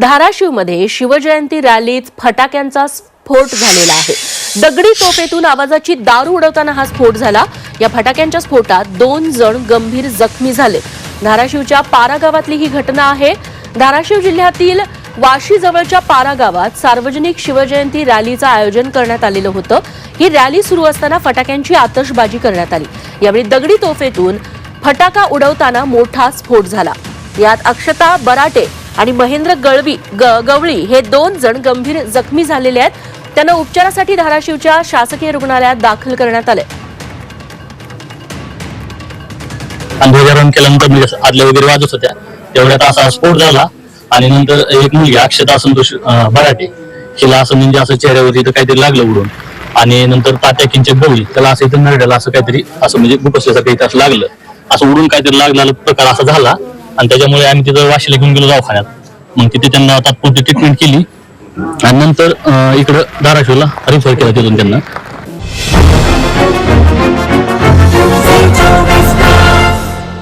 धाराशिवमध्ये शिवजयंती रॅलीत फटाक्यांचा स्फोट झालेला आहे. दगडी तोफेतून आवाजाची दारू उडवताना हा स्फोट झाला. या फटाक्यांच्या स्फोटात दोन जण गंभीर जखमी झाले. धाराशिवच्या पारा गावातली ही घटना आहे. धाराशिव जिल्ह्यातील वाशी जवळच्या पारा गावात सार्वजनिक शिवजयंती रॅलीचं आयोजन करण्यात आलेलं होतं. ही रॅली सुरू असताना फटाक्यांची आतषबाजी करण्यात आली. यावेळी दगडी तोफेतून फटाका उडवताना मोठा स्फोट झाला. यात अक्षता बराटे आणि महेंद्र गळवी गवळी हे दोन जण गंभीर जखमी झालेले आहेत. त्यांना उपचारासाठी धाराशिवच्या शासकीय रुग्णालयात दाखल करण्यात आले आणि ध्वजारोहण केल्यानंतर म्हणजे आदल्या वगैरे वाजत होत्या तेवढ्यात असा स्फोट झाला. आणि नंतर एक मुलगी अक्षता संतोष बराटे हिला असं म्हणजे असं चेहऱ्यावर इथं काहीतरी लागलं उडून. आणि नंतर तात्या किंचित गवळी त्याला असं इथं नरड्याला असं काहीतरी असं म्हणजे गुपसल्यासारखं इथं असं लागलं. असं उडून काहीतरी लागलेला प्रकार असा झाला. आणि त्याच्यामुळे आम्ही तिथं वाशीला घेऊन गेलो दवाखान्यात. मग तिथे त्यांना तात्पुरती ट्रीटमेंट केली. आणि नंतर इकडं धाराशिवला रिफर केला तिथून त्यांना.